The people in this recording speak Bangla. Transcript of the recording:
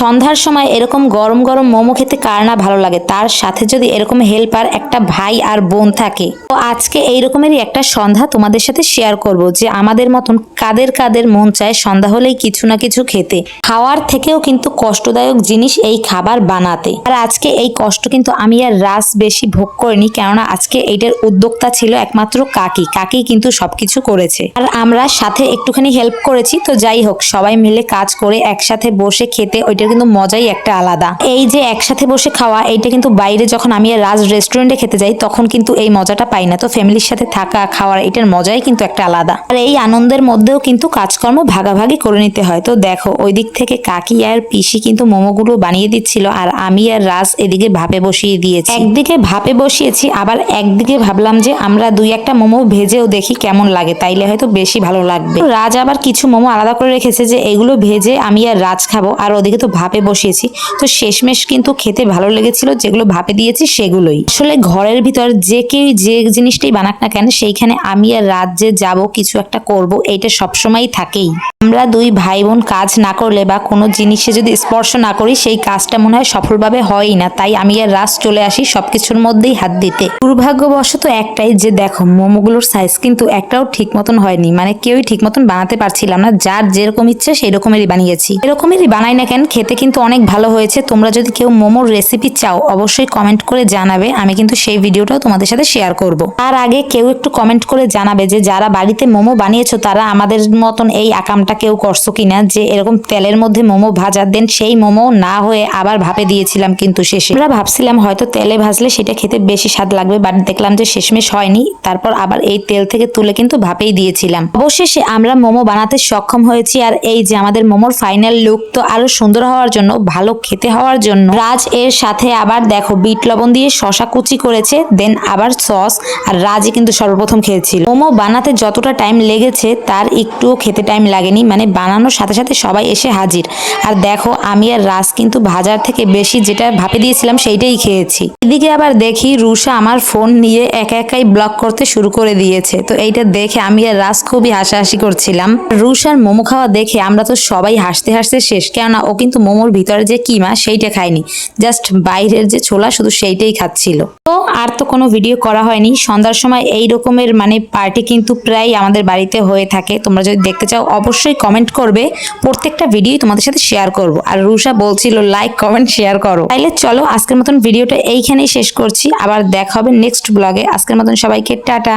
সন্ধ্যার সময় এরকম গরম গরম মোমো খেতে কার না ভালো লাগে? তার সাথে যদি এরকম হেল্পার, একটা ভাই আর বোন থাকে। তো আজকে এই রকমেরই একটা সন্ধ্যা তোমাদের সাথে শেয়ার করব যে আমাদের মতন কাদের কাদের মন চায় সন্ধ্যা হলেই কিছু না কিছু খেতে। খাওয়ার থেকেও কিন্তু কষ্টদায়ক জিনিস এই খাবার বানাতে। আর আজকে এই কষ্ট কিন্তু আমি আর রাস বেশি ভোগ করিনি, কেননা আজকে এইটার উদ্যোক্তা ছিল একমাত্র কাকি। কাকি কিন্তু সবকিছু করেছে। আর আমরা সাথে একটুখানি হেল্প করেছি, তো যাই হোক, সবাই মিলে কাজ করে একসাথে বসে খেতে ওইটার কিন্তু মজাই একটা আলাদা। এই যে একসাথে বসে খাওয়া, এইটা কিন্তু বাইরে যখন আমি রাজ রেস্টুরেন্টে খেতে যাই, তখন কিন্তু এই মজাটা পাই না। তো ফ্যামিলির সাথে থাকা, খাওয়ার, এটার মজাই কিন্তু একটা আলাদা। আর এই আনন্দের মধ্যেও কিন্তু কাজকর্ম ভাগাভাগি করে নিতে হয়। তো দেখো, ওই দিক থেকে কাকি আর পিসি কিন্তু মোমোগুলো বানিয়ে দিচ্ছিল, আর আমি আর রাজ এদিকে ভাপে বসিয়ে দিয়েছি। একদিকে ভাপে বসিয়েছি, আবার একদিকে ভাবলাম যে আমরা দুই একটা মোমো ভেজেও দেখি কেমন লাগে, তাইলে হয়তো বেশি ভালো লাগবে। রাজ আবার কিছু মোমো আলাদা করে রেখেছে যে, এগুলো ভেজে আমি আর রাজ খাব, আর ওদিকে তো ভাপে বসিয়েছি। তো শেষমেশ কিন্তু খেতে ভালো লেগেছিল, যেগুলো ভাপে দিয়েছি সেগুলোই। আসলে ঘরের ভিতর যে কেউ যে জিনিসটাই বানাক না কেন, সেইখানে আমি আর রাত যে যাব, কিছু একটা করব, এইটা সবসময়ই থাকেই। আমরা দুই ভাই বোন কাজ না করলে বা কোনো জিনিসে যদি স্পর্শ না করি, সেই কাজটা মনে হয় সফলভাবে হয়ই না। তাই আমি আর রাস চলে আসি সব কিছুর মধ্যেই হাত দিতে। দুর্ভাগ্যবশত একটাই যে দেখো, মোমোগুলোর সাইজ কিন্তু একটাও ঠিক মতন হয়নি। মানে কেউই ঠিক মতন বানাতে পারছিলাম না, যার যেরকম ইচ্ছে সেই রকমেরই বানিয়েছি। এরকমেরই বানাই না কেন, খেতে কিন্তু অনেক ভালো হয়েছে। তোমরা যদি কেউ মোমোর রেসিপি চাও, অবশ্যই কমেন্ট করে জানাবে। আমি কিন্তু সেই ভিডিওটাও তোমাদের সাথে শেয়ার করব। তার আগে কেউ একটু কমেন্ট করে জানাবে যে, যারা বাড়িতে মোমো বানিয়েছো, তারা আমাদের মতন এই আকামটা কেউ করছ কিনা? যে, এরকম তেলের মধ্যে মোমো ভাজা দেন, সেই মোমো না হয়ে আবার ভাপে দিয়েছিলাম কিন্তু শেষে। আমরা ভাবছিলাম হয়তো তেলে ভাজলে সেটা খেতে বেশি স্বাদ লাগবে বাট দেখলাম যে শেষমেশ হয়নি। তারপর আবার এই তেল থেকে তুলে কিন্তু ভাপেই দিয়েছিলাম। অবশেষে আমরা মোমো বানাতে সক্ষম হয়েছি। আর এই যে, আমাদের মোমোর ফাইনাল লুক তো আরও সুন্দর হওয়ার জন্য, ভালো খেতে হওয়ার জন্য। রাজ এর সাথে আবার দেখো, বিট লবণ দিয়ে শশা কুচি করেছে দেন আবার সস, আর রাজই কিন্তু সর্বপ্রথম খেয়েছিল। মোমো বানাতে যতটা টাইম লেগেছে, তার একটুও খেতে টাইম লাগেনি মানে বানানোর সাথে সাথে সবাই এসে হাজির। আর দেখো, আমি আর রাজ কিন্তু ভাজার থেকে বেশি যেটা ভাপে দিয়েছিলাম, সেইটাই খেয়েছি। এদিকে আবার দেখি রুষা আমার ফোন নিয়ে একা একাই ব্লক করতে শুরু করে দিয়েছে। তো এইটা দেখে আমি আর রাজ খুবই হাসাহাসি করছিলাম। রুষার মোমো খাওয়া দেখে আমরা তো সবাই হাসতে হাসতে শেষ, কেননা ও কিন্তু মোমোর ভিতরে যে কিমা, সেইটা খায়নি জাস্ট বাইরের যে ছোলা, শুধু সেইটাই খাচ্ছিল। তো আর তো কোনো ভিডিও করা হয়নি। সন্ধ্যার সময় এই রকমের মানে পার্টি কিন্তু প্রায় আমাদের বাড়িতে হয়ে থাকে। তোমরা যদি দেখতে চাও, অবশ্যই কমেন্ট করবে। প্রত্যেকটা ভিডিও তোমাদের সাথে শেয়ার করব। আর রুষা বলছিল লাইক কমেন্ট শেয়ার করো। তাইলে চলো, আজকের মতন ভিডিওটা এইখানেই শেষ করছি। আবার দেখা হবে নেক্সট ব্লগে আজকের মতন সবাইকে টাটা।